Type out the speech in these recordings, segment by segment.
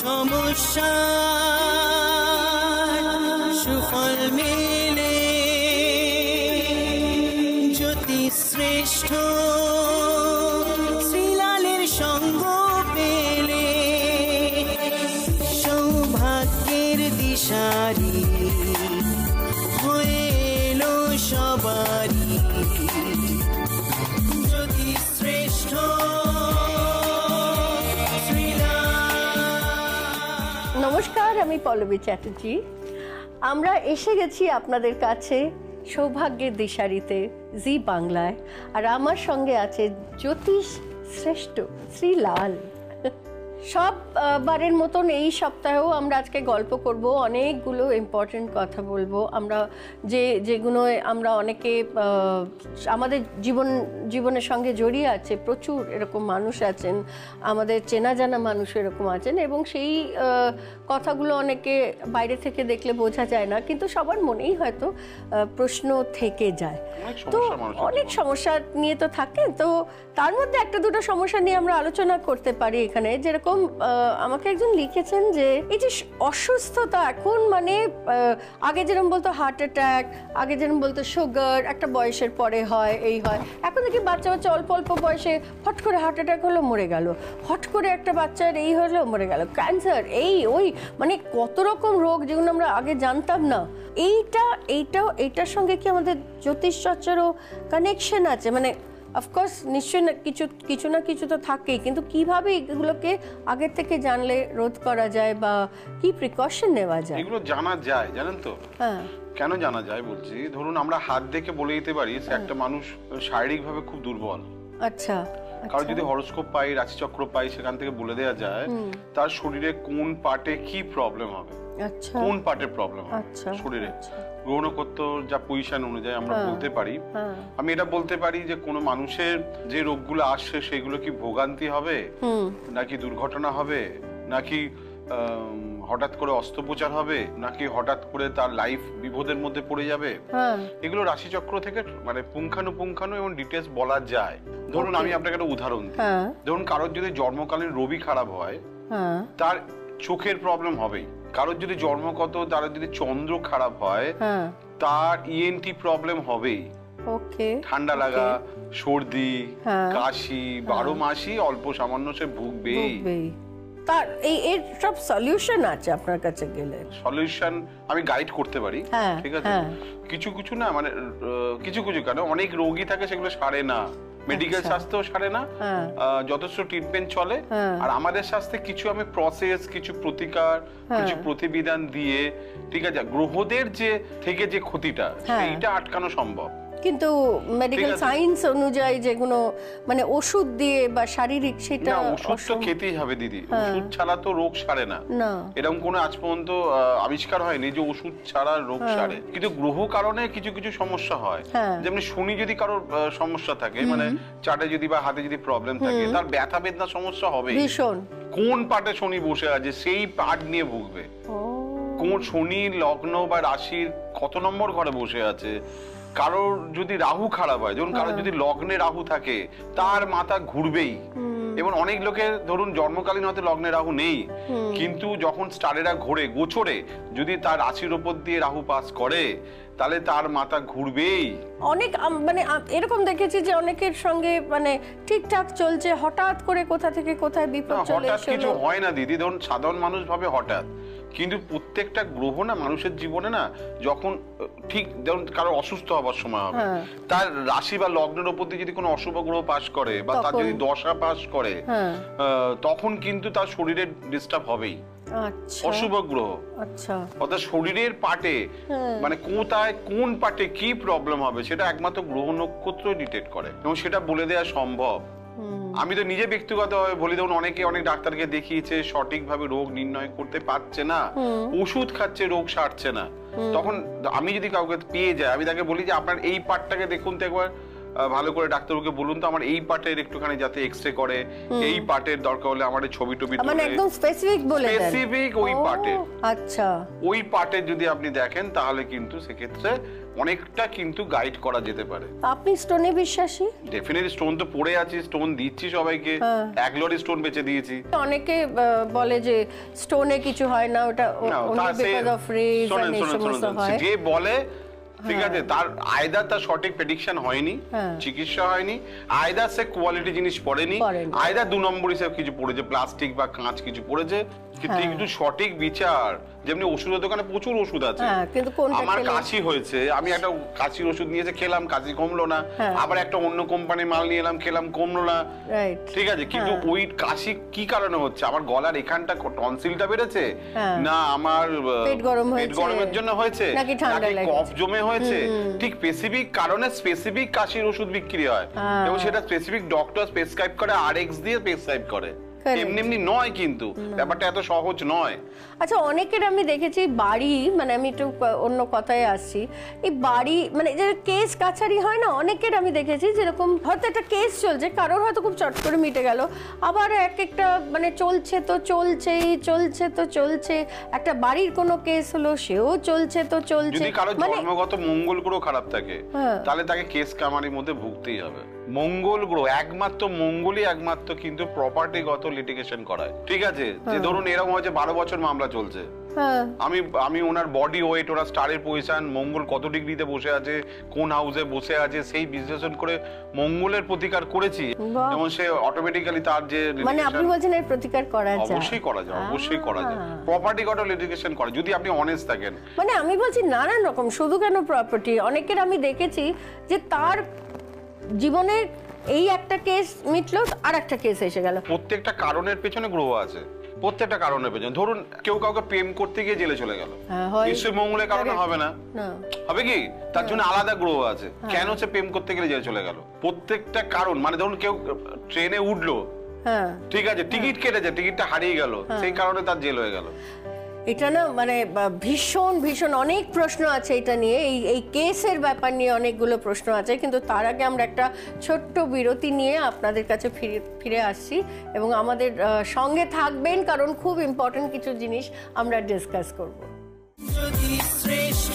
সমস্যা পল্লবী চ্যাটার্জি। আমরা এসে গেছি আপনাদের কাছে সৌভাগ্যের দিশারিতে, জি বাংলায়। আর আমার সঙ্গে আছে জ্যোতিষ শ্রেষ্ঠ, শ্রীলাল। সব বারের মতন এই সপ্তাহেও আমরা আজকে গল্প করব, অনেকগুলো ইম্পর্টেন্ট কথা বলব। আমরা যে, যেগুলো আমরা অনেকে আমাদের জীবন, জীবনের সঙ্গে জড়িয়ে আছে, প্রচুর এরকম মানুষ আছেন, আমাদের চেনা জানা মানুষ এরকম আছেন এবং সেই কথাগুলো অনেকে বাইরে থেকে দেখলে বোঝা যায় না কিন্তু সবার মনেই হয়তো প্রশ্ন থেকে যায়। তো অনেক সমস্যা নিয়ে তো থাকে তো তার মধ্যে একটা দুটো সমস্যা নিয়ে আমরা আলোচনা করতে পারি এখানে। যেরকম আমাকে একজন লিখেছেন যে এই যে অসুস্থতা এখন মানে আগে যেরকম বলতো হার্ট অ্যাটাক আগে যেরকম বলতো সুগার একটা বয়সের পরে হয় এই হয়। এখন দেখি বাচ্চা বাচ্চা অল্প অল্প বয়সে হট করে হার্ট অ্যাটাক হলো মরে গেল। হট করে একটা বাচ্চার এই হলো মরে গেল। ক্যান্সার এই ওই মানে কত রকম রোগ যেগুলো আমরা আগে জানতাম না। এইটা এইটাও এইটার সঙ্গে কি আমাদের জ্যোতিষ চর্চারও কানেকশন আছে? মানে অফকোর্স নিশ্চয়ই না কিছু কিছু না কিছু তো থাকেই। কিন্তু কীভাবে এগুলোকে আগে থেকে জানলে রোধ করা যায় বা কি প্রিকশন নেওয়া যায়? এগুলো জানা যায় জানেন তো? হ্যাঁ। কেন জানা যায় বলছি? ধরুন আমরা হাত দেখে বলে দিতে পারি সে একটা মানুষ শারীরিকভাবে খুব দুর্বল। আচ্ছা। কারও যদি হরস্কোপ পাই রাশিচক্র পাই সেখান থেকে বলে দেওয়া যায় তার শরীরে কোন পার্টে কি প্রবলেম হবে? আচ্ছা। কোন পার্টের প্রবলেম হবে আচ্ছা, শরীরে? গ্রহণ করতে যা পজিশন অনুযায়ী আমরা হ্যাঁ। বলতে পারি হ্যাঁ। আমি এটা বলতে পারি যে কোনো মানুষের যে রোগগুলো আসছে সেগুলো কি ভোগান্তি হবে? নাকি দুর্ঘটনা হবে? নাকি হঠাৎ করে অস্ত্রোপচার হবে নাকি হঠাৎ করে তার লাইফ বিপদের মধ্যে পড়ে যাবে? হ্যাঁ। এগুলো রাশিচক্র থেকে মানে পুঙ্খানুপুঙ্খানু এবং ডিটেলস বলা যায়। ধরুন আমি আপনাকে একটা উদাহরণ দিই। হ্যাঁ। ধরুন কারোর যদি জন্মকালীন রবি খারাপ হয় হ্যাঁ। তার চোখের প্রবলেম হবেই। কারোর যদি জন্মগত তার যদি চন্দ্র খারাপ হয় তার ইএনটি প্রবলেম হবেই। ওকে। ঠান্ডা লাগা সর্দি। কাশি বারো মাসই অল্প সামান্য সে ভুগবেই। তার এই এর সব সলিউশন আছে আপনার কাছে গেলে সলিউশন আমি গাইড করতে পারি হ্যাঁ, ঠিক আছে হ্যাঁ। কিছু কিছু না মানে কিছু কিছু কেন অনেক রোগী থাকে সেগুলো সারে না মেডিকেল আচ্ছা। স্বাস্থ্যও সারে না হ্যাঁ। যথেষ্ট ট্রিটমেন্ট চলে। আর আমাদের স্বাস্থ্যে কিছু আমি প্রসেস কিছু প্রতিকার কিছু প্রতিবিধান দিয়ে ঠিক আছে গ্রহদের যে থেকে যে ক্ষতিটা। সেইটা আটকানো সম্ভব কিন্তু মেডিকেল সায়েন্স অনুযায়ী যেগুলো মানে ওষুধ দিয়ে বা শারীরিক সেটা ওষুধ তো খেতেই হবে দিদি। ওষুধ ছাড়া তো রোগ সারে না। এরকম কোনো আজ পর্যন্ত আবিষ্কার হয়নি যে ওষুধ ছাড়া রোগ সারে। কিন্তু গ্রহ কারণে কিছু কিছু সমস্যা হয়। হ্যাঁ। যেমন শনি যদি কারোর সমস্যা থাকে মানে চাটে যদি বা হাতে যদি প্রবলেম থাকে তার ব্যথা বেদনা সমস্যা হবে ভীষণ। কোন পাটে শনি বসে আছে সেই পাট নিয়ে ভুগবে। কোন শনি লগ্ন বা রাশির কত নম্বর ঘরে বসে আছে কারোর যদি রাহু খারাপ হয় যেমন কারোর যদি লগ্নে রাহু থাকে তার মাথা ঘুরবেই। এবং অনেক লোকের ধরুন জন্মকালীন হয়তো লগ্নে রাহু নেই কিন্তু যখন স্টারেরা ঘোরে গোচরে যদি তার রাশির ওপর দিয়ে রাহু পাস করে তাহলে তার মাথা ঘুরবেই। অনেক মানে এরকম দেখেছি যে অনেকের সঙ্গে মানে ঠিকঠাক চলছে হঠাৎ করে কোথা থেকে কোথায় বিপদ চলে হঠাৎ কিছু হয় না দিদি। ধরুন সাধারণ মানুষ ভাবে হঠাৎ। কিন্তু প্রত্যেকটা গ্রহ না মানুষের জীবনে না যখন ঠিক যেমন কারও অসুস্থ হবার সময় হবে হ্যাঁ। তার রাশি বা লগ্নের উপর দিয়ে যদি কোনো অশুভ গ্রহ পাস করে বা তার যদি দশা পাস করে হ্যাঁ। তখন কিন্তু তার শরীরে ডিস্টার্ব হবেই আচ্ছা অশুভ গ্রহ আচ্ছা অর্থাৎ শরীরের পাটে হ্যাঁ। মানে কোথায় কোন পাটে কি প্রবলেম হবে সেটা একমাত্র গ্রহ নক্ষত্র ডিটেক্ট করে এবং সেটা বলে দেওয়া সম্ভব আমি তো নিজে ব্যক্তিগতভাবে বলি ধরুন অনেকে অনেক ডাক্তারকে দেখিয়েছে সঠিকভাবে রোগ নির্ণয় করতে পারছে না ওষুধ খাচ্ছে রোগ সারছে না। তখন আমি যদি কাউকে পেয়ে যাই আমি তাকে বলি যে আপনার এই পার্টটাকে দেখুন তো একবার ভালো করে ডাক্তারবাবুকে বলুন তো আমার এই পার্টের একটুখানি যাতে এক্স রে করে এই পার্টের দরকার হলে আমার ছবি টবি মানে একদম স্পেসিফিক বলে দেন। স্পেসিফিক ওই পার্টের। আচ্ছা। ওই পার্টের যদি আপনি দেখেন তাহলে কিন্তু সেক্ষেত্রে অনেকটা কিন্তু গাইড করা যেতে পারে। আপনি স্টোনে বিশ্বাসী? ডেফিনেটলি স্টোন তো পড়ে আছি স্টোন দিচ্ছি সবাইকে। হ্যাঁ। এক লরি স্টোন বেচে দিয়েছি। অনেকে বলে যে স্টোনে কিছু হয় না ওটা বিকজ অফ রেজ হয়। যে বলে ঠিক আছে তার আয়দার তার সঠিক প্রেডিকশন হয়নি হ্যাঁ। চিকিৎসা হয়নি আয়দার সে কোয়ালিটি জিনিস পড়েনি পড়েনি। আয়দার দু নম্বর হিসেবে কিছু পড়েছে প্লাস্টিক বা কাঁচ কিছু পড়েছে কিন্তু হ্যাঁ। একটু সঠিক বিচার যেমনি ওষুধের দোকানে প্রচুর ওষুধ আছে। হ্যাঁ, কিন্তু আমার কাশি হয়েছে আমি একটা কাশির ওষুধ নিয়েছে খেলাম কাশি কমলো না। হ্যাঁ। আবার একটা অন্য কোম্পানির মাল নিয়ে এলাম খেলাম কমলো না। ঠিক আছে কিন্তু। ওই কাশি কি কারণে হচ্ছে? আমার গলার এখানটা টনসিলটা বেড়েছে। না আমার পেট গরম পেট গরমের জন্য হয়েছে? নাকি কফ জমে হয়েছে? ঠিক স্পেসিফিক কারণে স্পেসিফিক কাশির ওষুধ বিক্রি হয়। এবং সেটা স্পেসিফিক ডক্টর প্রেসক্রাইব করে আরএক্স দিয়ে প্রেসক্রাইব করে. এমনি এমনি নয় কিন্তু ব্যাপারটা এত সহজ নয়। আচ্ছা অনেকের আমি দেখেছি বাড়ি মানে আমি একটু অন্য কথায় আসছি এই বাড়ি মানে যে কেস কাছারি হয় না অনেকের আমি দেখেছি যেরকম হয়তো একটা কেস চলছে কারোর হয়তো খুব চট করে মিটে গেল আবার এক একটা মানে চলছে তো চলছেই চলছে তো চলছে একটা বাড়ির কোনো কেস হলো সেও চলছে তো চলছে যদি কারও মানে জন্মগত মঙ্গল গ্রহ খারাপ থাকে হ্যাঁ। তাহলে তাকে কেস কামারির মধ্যে ভুগতেই হবে। মঙ্গল গ্রহ একমাত্র মঙ্গলই একমাত্র কিন্তু প্রপার্টিগত লিটিগেশন করায়। ঠিক আছে? যে ধরুন এরকম হয়েছে বারো বছর মামলা চলছে। হ্যাঁ। আমি আমি ওনার বডি ওয়েট ওনার স্টারের পজিশন মঙ্গল কত ডিগ্রিতে বসে আছে কোন হাউসে বসে আছে সেই বিশ্লেষণ করে মঙ্গলের প্রতিকার করেছি। যেমন সে অটোমেটিক্যালি তার যে মানে আপনি বলছেন এর প্রতিকার করা যায়। অবশ্যই করা যায় অবশ্যই করা যায়। আহ। প্রপার্টিগত লিটিগেশন করে যদি আপনি অনেস্ট থাকেন। মানে আমি বলছি নানান রকম শুধু কেন প্রপার্টি অনেকের আমি দেখেছি যে তার জীবনের এই একটা কেস মিটলো আর একটা কেস এসে গেল। প্রত্যেকটা কারণের পেছনে গ্রহ আছে। প্রত্যেকটা কারণের পেছনে। ধরুন কেউ কাউকে প্রেম করতে গিয়ে জেলে চলে গেল। হ্যাঁ, নিশ্চয়ই মঙ্গলের কারণে হবে না। হবে কি? তার জন্য হ্যাঁ। আলাদা গ্রহ আছে। কেন সে প্রেম করতে গেলে জেলে চলে গেল? প্রত্যেকটা কারণ মানে ধরুন কেউ ট্রেনে উঠল। হ্যাঁ। ঠিক আছে টিকিট কেটেছে টিকিটটা হারিয়ে গেল। সেই কারণে তার জেল হয়ে গেল। এটা না মানে ভীষণ ভীষণ অনেক প্রশ্ন আছে এটা নিয়ে। এই এই কেসের ব্যাপার নিয়ে অনেকগুলো প্রশ্ন আছে, কিন্তু তার আগে আমরা একটা ছোট্ট বিরতি নিয়ে আপনাদের কাছে ফিরে ফিরে আসছি এবং আমাদের সঙ্গে থাকবেন কারণ খুব ইম্পর্টেন্ট কিছু জিনিস আমরা ডিসকাস করব। শ্রেষ্ঠ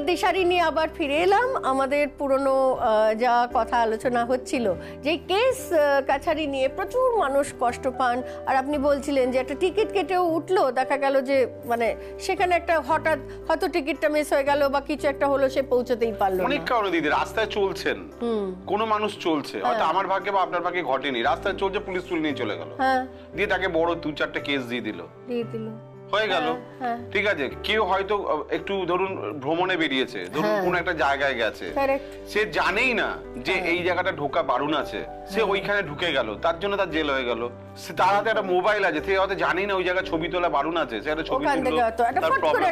সৌভাগ্যের দিশারি নিয়ে আবার ফিরে এলাম। আমাদের পুরনো যা কথা আলোচনা হচ্ছিল যে কেস কাছারি নিয়ে প্রচুর মানুষ কষ্ট পান। আর আপনি বলছিলেন যে একটা টিকিট কেটেও উঠল দেখা গেল যে মানে সেখানে একটা হঠাৎ হয়তো টিকিটটা মিস হয়ে গেল বা কিছু একটা হলো সে পৌঁছতেই পারল অনেক কারণে দিদি রাস্তায় চলছেন। কোনো মানুষ চলছে। হয়তো আমার ভাগ্যে বা আপনার ভাগ্যে ঘটেনি। রাস্তায় চলছে পুলিশ তুলে নিয়ে চলে গেল। হ্যাঁ। দিয়ে তাকে বড় দু চারটা কেস দিয়ে দিল। দিয়ে দিল। হয়ে গেল হ্যাঁ। ঠিক আছে কেউ হয়তো একটু ধরুন ভ্রমণে বেরিয়েছে ধরুন হ্যাঁ। কোন একটা জায়গায় গেছে সে জানেই না যে হ্যাঁ। এই জায়গাটা ঢোকা বারুন আছে সে ওইখানে ঢুকে গেল তার জন্য তার জেল হয়ে গেল তার হাতে একটা মোবাইল আছে সে হয়তো জানেই না ওই জায়গায় ছবি তোলা বারণ আছে সে একটা ছবি তুললো, তার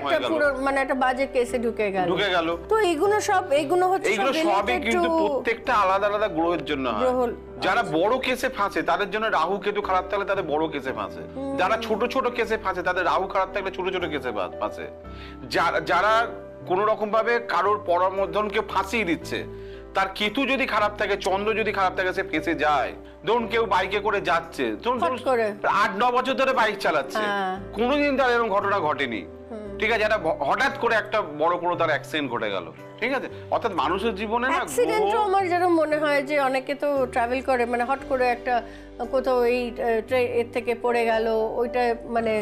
হয়ে গেল। মানে একটা বাজে কেসে ঢুকে গেল। ঢুকে গেল। তো এইগুলো সব এইগুলো হচ্ছে এইগুলো সবই কিন্তু প্রত্যেকটা আলাদা আলাদা গ্রহের জন্য হয়। যারা বড় কেসে ফাঁসে তাদের জন্য রাহু কেতু খারাপ থাকলে তাদের বড় কেসে ফাঁসে। যারা ছোট ছোট কেসে ফাঁসে তাদের রাহু খারাপ থাকলে ছোট ছোট কেসে ফাঁসে। যারা- যারা কোন রকম ভাবে কারোর পরামর্শনকে ফাঁসিয়ে দিচ্ছে তার কেতু যদি খারাপ থাকে চন্দ্র যদি খারাপ থাকে সে ফেসে যায়। ধরুন কেউ বাইকে করে যাচ্ছে। আট ন বছর ধরে বাইক চালাচ্ছে। হ্যাঁ। কোনোদিন তার এরকম ঘটনা ঘটেনি। ঠিক আছে একটা হঠাৎ করে একটা বড় কোনো তার অ্যাক্সিডেন্ট ঘটে গেল। ঠিক আছে? অর্থাৎ মানুষের জীবনে না অ্যাক্সিডেন্টও আমার যেরকম মনে হয় যে অনেকে তো ট্রাভেল করে মানে হট করে একটা কোথাও এই এর থেকে পড়ে গেল ওইটা মানে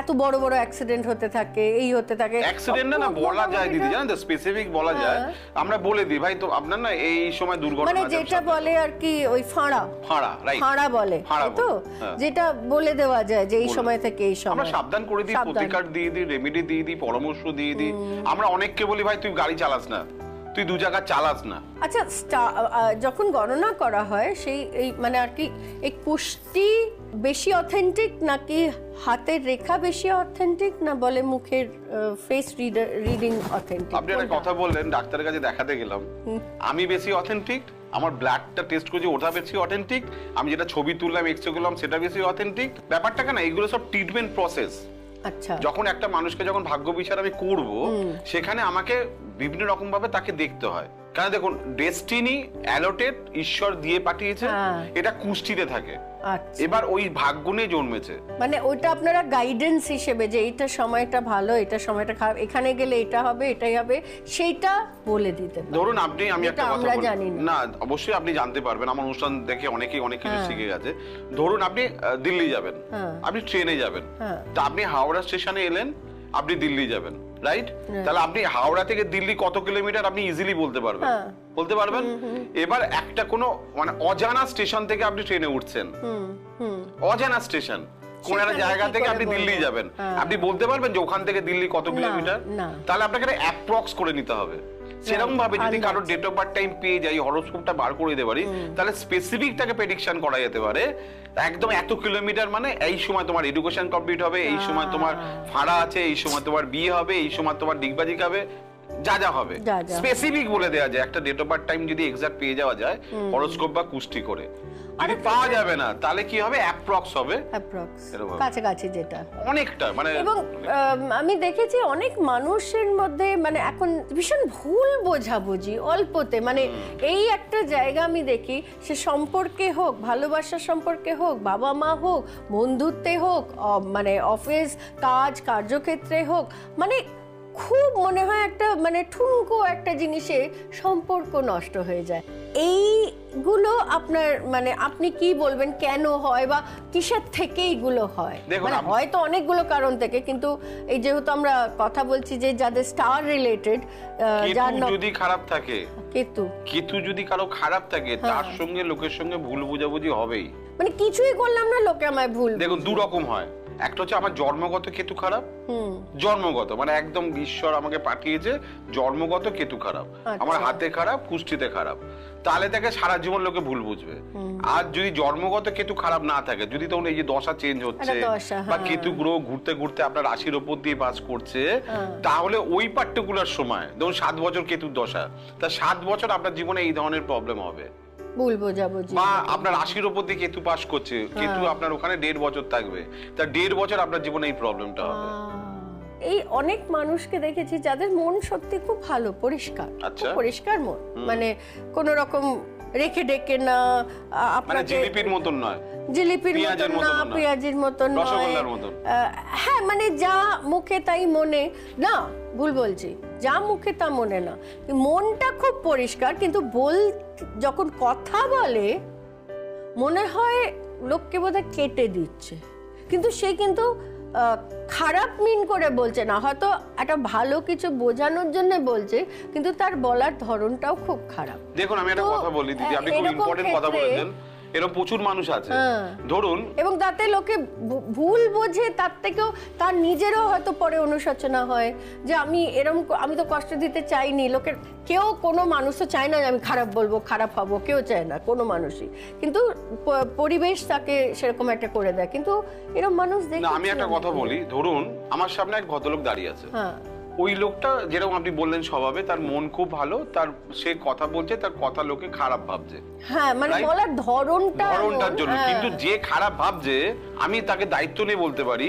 এত বড় বড় অ্যাক্সিডেন্ট হতে থাকে এই হতে থাকে। অ্যাক্সিডেন্ট না বলা যায় দিদি জানেন তো? স্পেসিফিক বলা যায়। আমরা বলে দিই ভাই তো আপনার না এই সময় দুর্ঘটনা মানে যেটা বলে আর কি ওই ফাঁড়া। ফাঁড়া রাইট ফাঁড়া বলে তো? হ্যাঁ। যেটা বলে দেওয়া যায় যে এই সময় থেকে এই সময়। আমরা সাবধান করে দিই। প্রতিকার দিয়ে দিই রেমেডি দিয়ে দিই পরামর্শ দিয়ে দিই। আমরা অনেককে বলি ভাই তুই গাড়ি চালাস না। তুই দু জায়গা চালাস না। আচ্ছা যখন গণনা করা হয় সেই এই মানে আর কি এই কুষ্টি বেশি অথেন্টিক নাকি হাতের রেখা বেশি অথেন্টিক না বলে মুখের ফেস রিডিং অথেন্টিক আপনি একটা কথা বললেন ডাক্তারের কাছে দেখাতে গেলাম। আমি বেশি অথেন্টিক আমার ব্লাডটা টেস্ট করেছি ওটা বেশি অথেন্টিক আমি যেটা ছবি তুললাম এক্সরে করলাম সেটা বেশি অথেন্টিক ব্যাপারটা কেন এগুলো সব ট্রিটমেন্ট প্রসেস যখন একটা মানুষকে যখন ভাগ্য বিচার আমি করব সেখানে আমাকে বিভিন্ন রকম ভাবে তাকে দেখতে হয়। কারণ দেখুন ডেস্টিনি অ্যালোটেড ঈশ্বর দিয়ে পাঠিয়েছে হ্যাঁ। এটা কুষ্টিতে থাকে আচ্ছা এবার ওই ভাগ্য নিয়ে জন্মেছে মানে ওইটা আপনারা গাইডেন্স হিসেবে যে এইটা সময়টা ভালো এটা সময়টা খারাপ এখানে গেলে এটা হবে এটাই হবে সেইটা বলে দিতে ধরুন আপনি আমি একটা কথা বলি জানি না। অবশ্যই আপনি জানতে পারবেন আমার অনুষ্ঠান দেখে অনেকেই অনেক কিছু হ্যাঁ। শিখে গেছে ধরুন আপনি দিল্লি যাবেন হ্যাঁ। আপনি ট্রেনে যাবেন। তা আপনি হাওড়া স্টেশনে এলেন আপনি দিল্লি যাবেন রাইট। তাহলে আপনি হাওড়া থেকে দিল্লি কত কিলোমিটার আপনি ইজিলি বলতে পারবেন। হ্যাঁ। বলতে পারবেন? এবার একটা কোনো মানে অজানা স্টেশন থেকে আপনি ট্রেনে উঠছেন। অজানা স্টেশন। কোন একটা জায়গা থেকে আপনি দিল্লি যাবেন। হ্যাঁ। আপনি বলতে পারবেন যে ওখান থেকে দিল্লি কত কিলোমিটার? তাহলে আপনাকে অ্যাপ্রক্স করে নিতে হবে। সেরকম ভাবে যদি কারও ডেট অফ বার্থ টাইম পেয়ে যাই হরোস্কোপটা বার করে দিতে পারি তাহলে স্পেসিফিক তাকে প্রেডিকশন করা যেতে পারে। একদম এত কিলোমিটার মানে এই সময় তোমার এডুকেশন কমপ্লিট হবে এই সময় তোমার ফাড়া আছে এই সময় তোমার বিয়ে হবে এই সময় তোমার ডিগবাজি খাবে যা যা হবে। স্পেসিফিক বলে দেওয়া যায় একটা ডেট অফ বার্থ টাইম যদি এক্সাক্ট পেয়ে যাওয়া যায় হরোস্কোপ বা কুষ্টি করে। যদি পাওয়া যাবে না তাহলে কি হবে? অ্যাপ্রক্স হবে। অ্যাপ্রক্স। কাছাকাছি যেটা। অনেকটা মানে এবং আমি দেখেছি অনেক মানুষের মধ্যে মানে এখন ভীষণ ভুল বোঝাবুঝি অল্পতে। মানে এই একটা জায়গা আমি দেখি সে সম্পর্কে হোক ভালোবাসার সম্পর্কে হোক বাবা মা হোক বন্ধুত্বে হোক মানে অফিস কাজ কার্যক্ষেত্রে হোক মানে খুব মনে হয় একটা মানে ঠুনকো একটা জিনিসে সম্পর্ক নষ্ট হয়ে যায়। এইগুলো আপনার মানে আপনি কি বলবেন কেন হয় বা কিসের থেকে এইগুলো হয়? মানে হয়তো অনেকগুলো কারণ থেকে কিন্তু এই যেহেতু আমরা কথা বলছি যে যাদের স্টার রিলেটেড যার যদি খারাপ থাকে। কেতু। কেতু যদি কারও খারাপ থাকে হ্যাঁ। তার সঙ্গে লোকের সঙ্গে ভুল বোঝাবুঝি হবেই। মানে কিছুই করলাম না লোকে আমায় ভুল দেখুন দু রকম হয়। একটা হচ্ছে আমার জন্মগত কেতু খারাপ। জন্মগত মানে একদম ঈশ্বর আমাকে পাঠিয়েছে জন্মগত কেতু খারাপ। আচ্ছা। আমার হাতে খারাপ কুষ্টিতে খারাপ। তাহলে তাকে সারা জীবন লোকে ভুল বুঝবে। আর যদি জন্মগত কেতু খারাপ না থাকে যদি তখন এই যে দশা চেঞ্জ হচ্ছে বা হ্যাঁ। কেতু গ্রহ ঘুরতে ঘুরতে আপনার রাশির ওপর দিয়ে বাস করছে হ্যাঁ। তাহলে ওই পার্টিকুলার সময় ধরুন সাত বছর কেতুর দশা তা সাত বছর আপনার জীবনে এই ধরনের প্রবলেম হবে। ভুল বোঝাবুঝি মা আপনার আশির ওপর দিয়ে কেতু পাস করছে কেতু হ্যাঁ। আপনার ওখানে দেড় বছর থাকবে। তা দেড় বছর আপনার জীবনে এই প্রবলেমটা হবে। এই অনেক মানুষকে দেখেছি যাদের মন সত্যি খুব ভালো পরিষ্কার। আচ্ছা। পরিষ্কার মন। মানে কোন রকম রেখে ডেকে না মানে জিলিপির মতন নয়। জিলিপির মতন না পেঁয়াজির মতন নয়। হ্যাঁ মানে যা মুখে তাই মনে। না ভুল বলছি। যা মুখে তা মনে না। মনটা খুব পরিষ্কার কিন্তু বল যখন কথা বলে মনে হয় লোককে বোধহয় কেটে দিচ্ছে। কিন্তু সে কিন্তু খারাপ মিন করে বলছে না হয়তো একটা ভালো কিছু বোঝানোর জন্য বলছে কিন্তু তার বলার ধরনটাও খুব খারাপ। দেখুন আমি একটা কথা বলি দিদি আপনি খুব ইম্পর্টেন্ট কথা বলেছেন। এরকম প্রচুর মানুষ আছে। হ্যাঁ। ধরুন। এবং তাতে লোকে ভুল বোঝে তার থেকেও তার নিজেরও হয়তো পরে অনুশোচনা হয় যে আমি এরম ক- আমি তো কষ্ট দিতে চাইনি। লোকের কেউ কোনো মানুষ তো চায় না যে আমি খারাপ বলব খারাপ হব কেউ চায় না কোনো মানুষই। কিন্তু পরিবেশ তাকে সেরকম একটা করে দেয়। কিন্তু এরকম মানুষ না দেখেছি আমি। একটা কথা বলি। ধরুন আমার সামনে এক ভদ্রলোক দাঁড়িয়ে আছে। হ্যাঁ। ওই লোকটা যেরকম আপনি বললেন স্বভাবে তার মন খুব ভালো তার সে কথা বলছে তার কথা লোকে খারাপ ভাবছে। হ্যাঁ মানে বলার ধরনটা ধরনটার জন্য। হ্যাঁ। কিন্তু যে খারাপ ভাবছে আমি তাকে দায়িত্ব নিয়ে বলতে পারি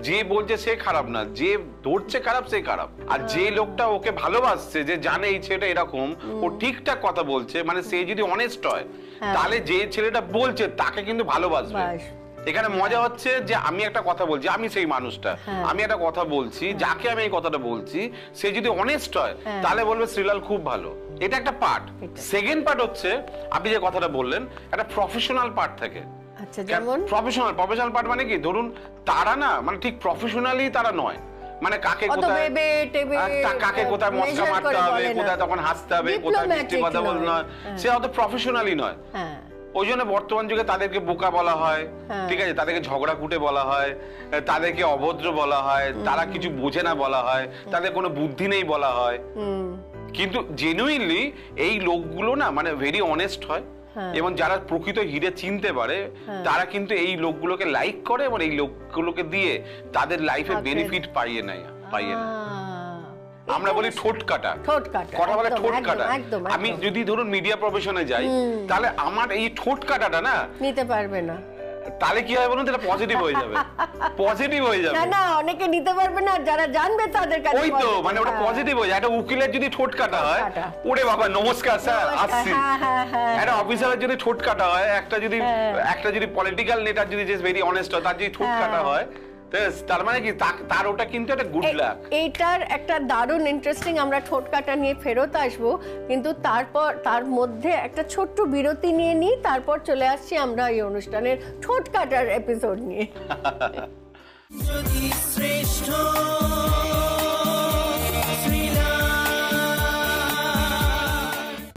যে বলছে সে খারাপ না যে ধরছে খারাপ সে খারাপ। আর যে লোকটা ওকে ভালোবাসছে যে জানে এই ছেলেটা এরকম ও ঠিকঠাক কথা বলছে মানে সে যদি অনেস্ট হয় হ্যাঁ। তাহলে যে ছেলেটা বলছে তাকে কিন্তু ভালোবাসবে। বাস। এখানে মজা হচ্ছে যে আমি একটা কথা বলছি আমি সেই মানুষটা। হ্যাঁ। আমি একটা কথা বলছি যাকে আমি এই কথাটা বলছি সে যদি অনেস্ট হয় হ্যাঁ। তাহলে বলবে শ্রীলাল খুব ভালো। এটা একটা পার্ট সেকেন্ড পার্ট হচ্ছে আপনি যে কথাটা বললেন একটা প্রফেশনাল পার্ট থাকে। প্রফেশনাল প্রফেশনাল পার্ট মানে কি? ধরুন তারা না মানে ঠিক প্রফেশনালি তারা নয়। মানে কাকে কোথায় কাকে কোথায় মস্কা মারতে হবে কোথায় তখন হাসতে হবে কোথায় মিষ্টি কথা বলতে হ্যাঁ। সে অত প্রফেশনালি নয়। হ্যাঁ। ওই জন্য বর্তমান যুগে তাদেরকে বোকা বলা হয় হ্যাঁ। ঠিক আছে? তাদেরকে ঝগড়া কুটে বলা হয় তাদেরকে অভদ্র বলা হয় তারা কিছু বোঝে না বলা হয় তাদের কোনো বুদ্ধি নেই বলা হয়। কিন্তু জেনুইনলি এই লোকগুলো না মানে ভেরি অনেস্ট হয়। হ্যাঁ। এবং যারা প্রকৃত হিরে চিনতে পারে তারা কিন্তু এই লোকগুলোকে লাইক করে এবং এই লোকগুলোকে দিয়ে তাদের লাইফে বেনিফিট পাইয়ে নেয় পাইয়ে নেয়। আমরা বলি ঠোঁট কাটা। ঠোঁট কাটা, কথা বলে ঠোঁট কাটা। আমি যদি ধরুন মিডিয়া প্রফেশনে যাই তাহলে আমার এই ঠোঁট কাটাটা না নিতে পারবে না। তাহলে কি হয় বলুন এটা পজিটিভ হয়ে যাবে। পজিটিভ হয়ে যাবে। না না অনেকে নিতে পারবে না যারা জানবে তাদের কাছে ওই তো মানে ওটা হ্যাঁ। পজিটিভ হয়ে যায়। একটা উকিলের যদি ঠোঁট কাটা হয় ওরে বাবা নমস্কার স্যার আসছি। হ্যাঁ, হ্যাঁ, হ্যাঁ। একটা অফিসারের যদি ঠোঁট কাটা হয় একটা যদি হ্যাঁ। একটা যদি পলিটিক্যাল নেতার যদি যে ভেরি অনেস্ট হয় তার যদি ঠোঁট হ্যাঁ। কাটা হয় তার মানে কি? তার ওটা কিন্তু একটা গুড লাক এইটার একটা দারুণ ইন্টারেস্টিং আমরা ঠোঁট কাটা নিয়ে ফেরত আসব কিন্তু তারপর তার মধ্যে একটা ছোট্ট বিরতি নিয়ে নিই তারপর চলে আসছি আমরা এই অনুষ্ঠানের ঠোঁট কাটার এপিসোড নিয়ে। যদি শ্রেষ্ঠ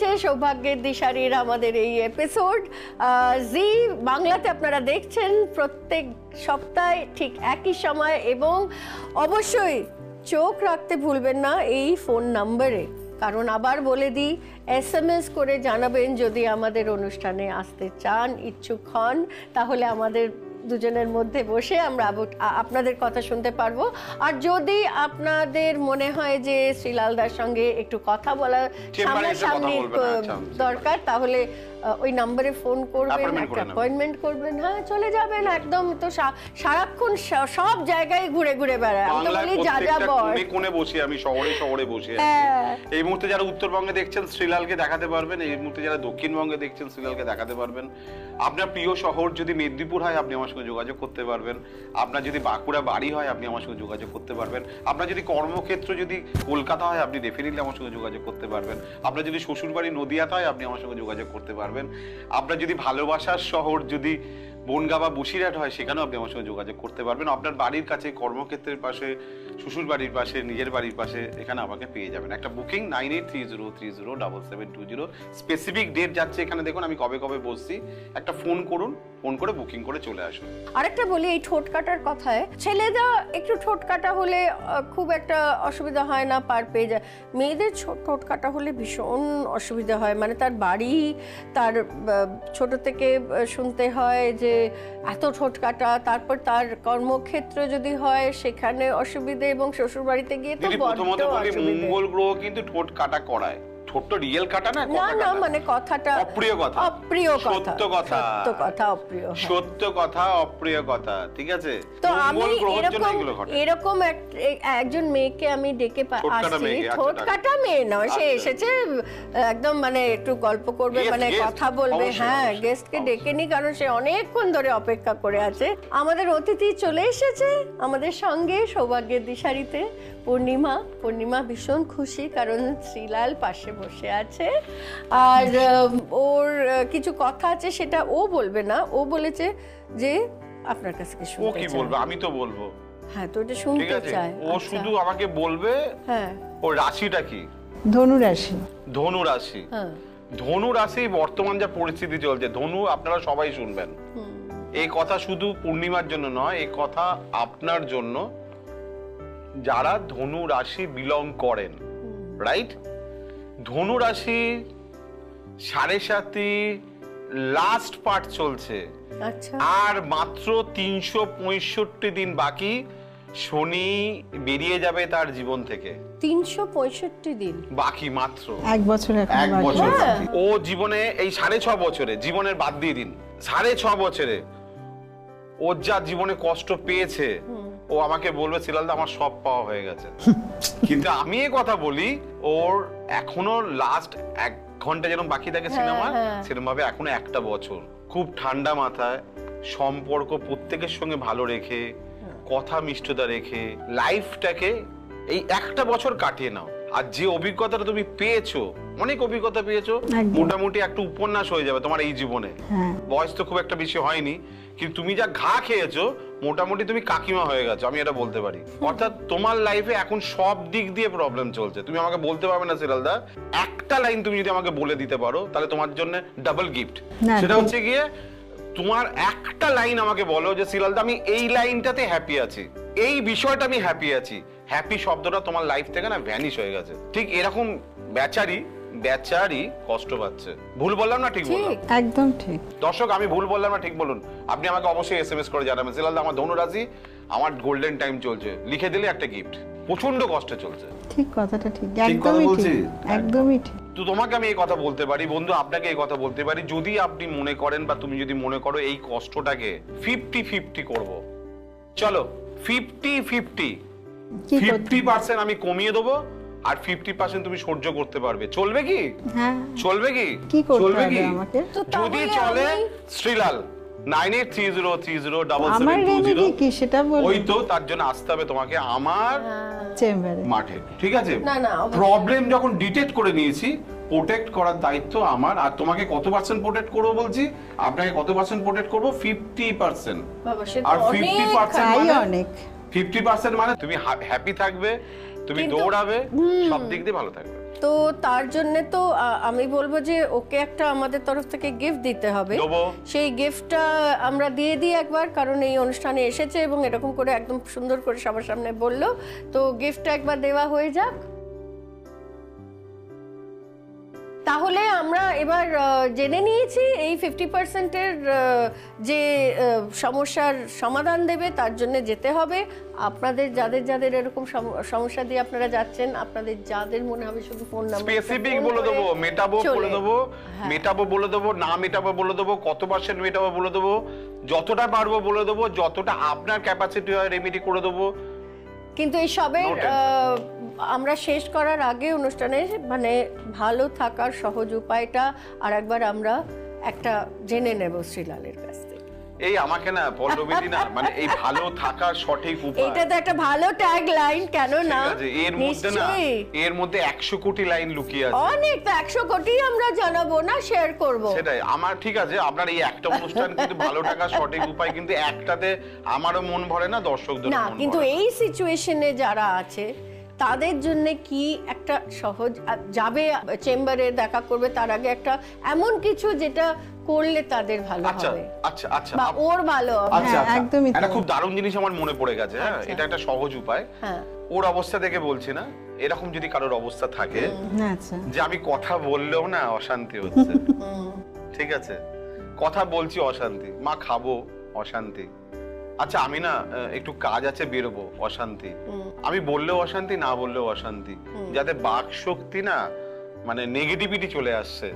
উঠেছে সৌভাগ্যের দিশারির আমাদের এই এপিসোড জি বাংলাতে আপনারা দেখছেন প্রত্যেক সপ্তাহে ঠিক একই সময় এবং অবশ্যই চোখ রাখতে ভুলবেন না এই ফোন নাম্বারে। কারণ আবার বলে দিই এস এম এস করে জানাবেন যদি আমাদের অনুষ্ঠানে আসতে চান, ইচ্ছুক হন, তাহলে আমাদের দুজনের মধ্যে বসে আমরা আপনাদের কথা শুনতে পারব। আর যদি আপনাদের মনে হয় যে শ্রীলালদার সঙ্গে একটু কথা বলা সামনাসামনি আচ্ছা, দরকার তাহলে ওই নম্বরে ফোন করবেন। অ্যাপয়েন্টমেন্ট করবেন। হ্যাঁ চলে যাবেন একদম তো সারাক্ষণ সব জায়গায় ঘুরে ঘুরে বেড়ায়। আমি তো বলি যা যা বল। কোণে বসে আমি শহরে শহরে বসে আছি। হ্যাঁ। এই মুহূর্তে যারা উত্তরবঙ্গে দেখছেন শ্রীলালকে দেখাতে পারবেন। এই মুহূর্তে যারা দক্ষিণবঙ্গে দেখছেন শ্রীলালকে দেখাতে পারবেন। আপনার প্রিয় শহর যদি মেদিনীপুর হয় আপনি আমার সঙ্গে যোগাযোগ করতে পারবেন। আপনার যদি বাঁকুড়া বাড়ি হয় আপনি আমার সঙ্গে যোগাযোগ করতে পারবেন। আপনার যদি কর্মক্ষেত্র যদি কলকাতা হয় আপনি ডেফিনেটলি আমার সঙ্গে যোগাযোগ করতে পারবেন। আপনার যদি শ্বশুর বাড়ি নদিয়াতে হয় আপনি আমার সঙ্গে যোগাযোগ করতে পারবেন। আপনার যদি ভালোবাসার শহর যদি বনগা বা বসিরহাট হয়, সেখানেও আপনি আমার সঙ্গে যোগাযোগ করতে পারবেন। আপনার বাড়ির কাছে, কর্মক্ষেত্রের পাশে, শ্বশুর বাড়ির পাশে, নিজের বাড়ির পাশে, এখানে আমাকে পেয়ে যাবেন। একটা booking nine eight three zero three zero double seven two zero specific date যাচ্ছে এখানে দেখুন, আমি কবে কবে বসছি। একটা ফোন করুন ফোন করে বুকিং করে চলে আসুন। আরেকটা বলি, এই ঠোঁট কাটার কথায়, ছেলেরা একটু ঠোঁট কাটা হলে খুব একটা অসুবিধা হয় না, পার পেয়ে যায়। মেয়েদের ঠোঁট কাটা হলে ভীষণ অসুবিধা হয়। মানে তার বাড়ি, তার ছোট থেকে শুনতে হয় যে এত ঠোঁট কাটা তারপর তার কর্মক্ষেত্র যদি হয় সেখানে অসুবিধে এবং শ্বশুর বাড়িতে গিয়ে তো প্রথমত মঙ্গল গ্রহ কিন্তু ঠোঁট কাটা করায়। রিয়েল কাটা না না না মানে কথাটা অপ্রিয় কথা। অপ্রিয় কথা। সত্য কথা। সত্য কথা অপ্রিয় হ্যাঁ। সত্য কথা অপ্রিয় কথা ঠিক আছে? তো আমি এরকম এরকম একজন মেয়েকে আমি ডেকে কাটা আসছি। আচ্ছা, ঠোঁট কাটা মেয়ে নয় সে আচ্ছা। এসেছে একদম মানে একটু গল্প করবে মানে কথা বলবে হ্যাঁ গেস্টকে। ডেকে নি কারণ সে অনেকক্ষণ ধরে অপেক্ষা করে আছে। আমাদের অতিথি চলে এসেছে আমাদের সঙ্গে সৌভাগ্যের দিশারিতে। পূর্ণিমা পূর্ণিমা ভীষণ খুশি কারণ শ্রীলাল পাশে বসে আছে। আর ওর কিছু কথা আছে সেটা ও বলবে না। ও বলেছে যে আপনার কাছ থেকে ও কি বলবে আমি তো বলব। হ্যাঁ তো এটা শুনতে চায়। ও আচ্ছা। শুধু আমাকে বলবে হ্যাঁ। ও রাশিটা কি? ধনু রাশি। ধনু রাশি। হ্যাঁ। ধনু রাশি বর্তমান যা পরিস্থিতি চলছে ধনু আপনারা সবাই শুনবেন। এই কথা শুধু পূর্ণিমার জন্য নয় এই কথা আপনার জন্য যারা ধনু রাশি বিলং করেন রাইট ধনু রাশি সাড়ে সাতি লাস্ট পার্ট চলছে। আচ্ছা। আর মাত্র তিনশো পঁয়ষট্টি দিন বাকি শনি বেরিয়ে যাবে তার জীবন থেকে। তিনশো পঁয়ষট্টি দিন? বাকি মাত্র। এক বছর এক বছর। হ্যাঁ। ও জীবনে এই সাড়ে ছ বছরে জীবনের বাদ দিয়ে দিন। সাড়ে ছ বছরে ওর যা জীবনে কষ্ট পেয়েছে ও আমাকে বলবে সিলালদা আমার সব পাওয়া হয়ে গেছে। কিন্তু আমি এ কথা বলি ওর এখনও লাস্ট এক ঘণ্টা যেরকম বাকি থাকে সিনেমা হ্যাঁ। সেরকম ভাবে এখনও একটা বছর। খুব ঠান্ডা মাথায় সম্পর্ক প্রত্যেকের সঙ্গে ভালো রেখে কথা মিষ্টতা রেখে লাইফটাকে এই একটা বছর কাটিয়ে নাও। আর যে অভিজ্ঞতাটা তুমি পেয়েছ অনেক অভিজ্ঞতা পেয়েছ মোটামুটি একটা উপন্যাস হয়ে যাবে তোমার এই জীবনে। হ্যাঁ। বয়স তো খুব একটা বেশি হয়নি কিন্তু তুমি যা ঘা খেয়েছো মোটামুটি তুমি কাকিমা হয়ে গেছো আমি এটা বলতে পারি। অর্থাৎ তোমার লাইফে এখন সব দিক দিয়ে প্রবলেম চলছে। তুমি আমাকে বলতে পারবে না সিরালদা। একটা লাইন তুমি যদি আমাকে বলে দিতে পারো তাহলে তোমার জন্য ডাবল গিফট সেটা হচ্ছে গিয়ে তোমার একটা লাইন আমাকে বলো যে সিরালদা আমি এই লাইনটাতে হ্যাপি আছি। এই বিষয়টা আমি হ্যাপি আছি। হ্যাপি শব্দটা তোমার লাইফ থেকে না ভ্যানিশ হয়ে গেছে। ঠিক এরকম বেচারি বেচারি কষ্ট পাচ্ছে। ভুল বললাম না ঠিক বললাম? ঠিক একদম ঠিক। দর্শক আমি ভুল বললাম না ঠিক বলুন। আপনি আমাকে অবশ্যই এসএমএস করে জানাবেন। আমার ধনুরাশি আমার গোল্ডেন টাইম চলছে। লিখে দিলে একটা গিফট প্রচণ্ড কষ্টে চলছে। ঠিক কথাটা ঠিক ঠিক একদমই ঠিক একদমই ঠিক। তো তোমাকে আমি এই কথা বলতে পারি বন্ধু আপনাকে এই কথা বলতে পারি। যদি আপনি মনে করেন বা তুমি যদি মনে করো এই কষ্টটাকে ফিফটি ফিফটি করব। চলো ফিফটি ফিফটি ফিফটি পার্সেন্ট আমি কমিয়ে দেবো আর ফিফটি পার্সেন্ট তুমি সহ্য করতে পারবে। চলবে কি? হ্যাঁ। চলবে কি? চলবে কি? আমাকে? যদি চলে Shrilal nine eight three zero three zero double আমার সেভেন টু জিরো রেমেডি কি সেটা বল। ওই তো তার জন্য আসতে হবে তোমাকে আমার চেম্বারে। মাঠে ঠিক আছে? না, না, প্রবলেম যখন ডিটেক্ট করে নিয়েছি প্রোটেক্ট করার দায়িত্ব আমার আর তোমাকে কত পার্সেন্ট প্রোটেক্ট করব বলছি? আপনাকে কত পার্সেন্ট প্রোটেক্ট করব? ফিফটি পার্সেন্ট আর ফিফটি পার্সেন্ট মানে ফিফটি পার্সেন্ট মানে তুমি হ্যাপি থাকবে। তুমি দৌড়াবে সব দিক দিয়ে ভালো থাকবে। তো তার জন্য তো আমি বলব যে ওকে একটা আমাদের তরফ থেকে গিফট দিতে হবে। সেই গিফটটা আমরা দিয়ে দিই একবার কারণ এই অনুষ্ঠানে এসেছে এবং এরকম করে একদম সুন্দর করে সবার সামনে বলল। তো গিফটটা একবার দেওয়া হয়ে যাক। তাহলে আমরা এবার জেনে নিয়েছি এই ফিফটি পার্সেন্টের যে সমস্যার সমাধান দেবে তার জন্য যেতে হবে। আপনাদের যাদের যাদের এরকম সম- সমস্যা দিয়ে আপনারা যাচ্ছেন আপনাদের যাদের মনে হবে শুধু ফোন নাম্বার স্পেসিফিক বলে দেবো মেটাবো বলে দেবো হ্যাঁ। মেটাবো বলে দেবো না মেটাবো বলে দেবো কত পার্সেন্ট মেটাবো বলে দেবো যতটা পারব বলে দেবো যতটা আপনার ক্যাপাসিটি হয় রেমিডি করে দেবো। কিন্তু এই সবের আমরা শেষ করার আগে অনুষ্ঠানে মানে ভালো থাকার সহজ উপায়টা আর একবার আমরা একটা জেনে নেব শ্রীলালের কাছ থেকে। এই আমাকে না পল্লবীদি না মানে এই ভালো থাকার সঠিক উপায়। এটা তো একটা ভালো ট্যাগ লাইন কেন না? এর মধ্যে না এর মধ্যে একশো কোটি লাইন লুকিয়ে আছে। অনেক তো একশো কোটি আমরা জানাব না শেয়ার করব। সেটাই আমার ঠিক আছে আপনার এই একটা অনুষ্ঠান কিন্তু ভালো টাকার সঠিক উপায় কিন্তু একটাতে আমারও মন ভরে না দর্শকদের না কিন্তু এই সিচুয়েশনে যারা আছে তাদের জন্য কি একটা সহজ যাবে চেম্বারে দেখা করবে তার আগে একটা এমন কিছু যেটা করলে তাদের ভালো আচ্ছা হবে। আচ্ছা আচ্ছা। বা ওর ভালো হবে। আচ্ছা হ্যাঁ, আচ্ছা। একদমই তাই। খুব দারুণ জিনিস আমার মনে পড়ে গেছে হ্যাঁ। এটা একটা সহজ উপায়। হ্যাঁ। ওর অবস্থা দেখে বলছি না এরকম যদি কারোর অবস্থা থাকে আচ্ছা। যে আমি কথা বললেও না অশান্তি হচ্ছে। ঠিক আছে? কথা বলছি অশান্তি মা খাব অশান্তি। আচ্ছা আমি না একটু কাজ আছে বেরোবো অশান্তি। আমি বললেও অশান্তি না বললেও অশান্তি। যাতে বাক শক্তি না মানে নেগেটিভিটি চলে আসছে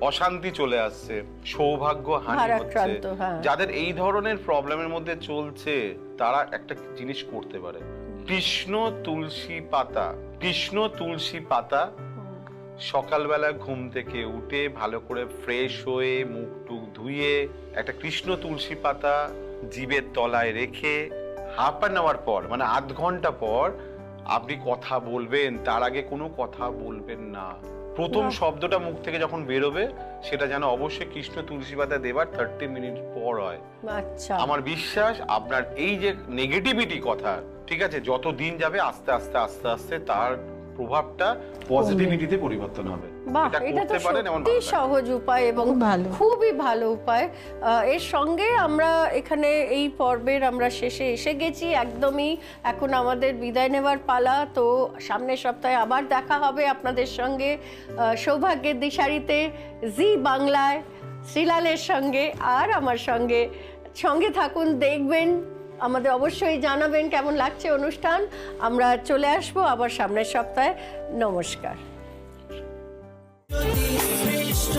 অশান্তি চলে আসছে সৌভাগ্য হানি হচ্ছে। হ্যাঁ। যাদের এই ধরনের প্রবলেমের মধ্যে চলছে তারা একটা জিনিস করতে পারে। কৃষ্ণ তুলসী পাতা কৃষ্ণ তুলসী পাতা সকালবেলা ঘুম থেকে উঠে ভালো করে ফ্রেশ হয়ে মুখ টুক ধুয়ে একটা কৃষ্ণ তুলসী পাতা জীবের তলায় রেখে হাফ অ্যান আওয়ার পর মানে আধ ঘণ্টা পর আপনি কথা বলবেন তার আগে কোনো কথা বলবেন না। প্রথম শব্দটা মুখ থেকে যখন বেরোবে সেটা যেন অবশ্যই কৃষ্ণ তুলসী পাতা দেবার থার্টি মিনিট পর হয়। আচ্ছা। আমার বিশ্বাস আপনার এই যে নেগেটিভিটি কথা ঠিক আছে যত দিন যাবে আস্তে আস্তে আস্তে আস্তে তার প্রভাবটা পজিটিভিটিতে পরিবর্তন হবে। বাহ এটা তো সত্যি সহজ উপায় এবং ভালো। খুবই ভালো উপায়। এর সঙ্গে আমরা এখানে এই পর্বের আমরা শেষে এসে গেছি একদমই এখন আমাদের বিদায় নেবার পালা। তো সামনের সপ্তাহে আবার দেখা হবে আপনাদের সঙ্গে। সৌভাগ্যের দিশারিতে জি বাংলায় শ্রীলালের সঙ্গে আর আমার সঙ্গে। সঙ্গে থাকুন দেখবেন আমাদের অবশ্যই জানাবেন কেমন লাগছে অনুষ্ঠান। আমরা চলে আসব আবার সামনের সপ্তাহে। নমস্কার। শ্রেষ্ঠ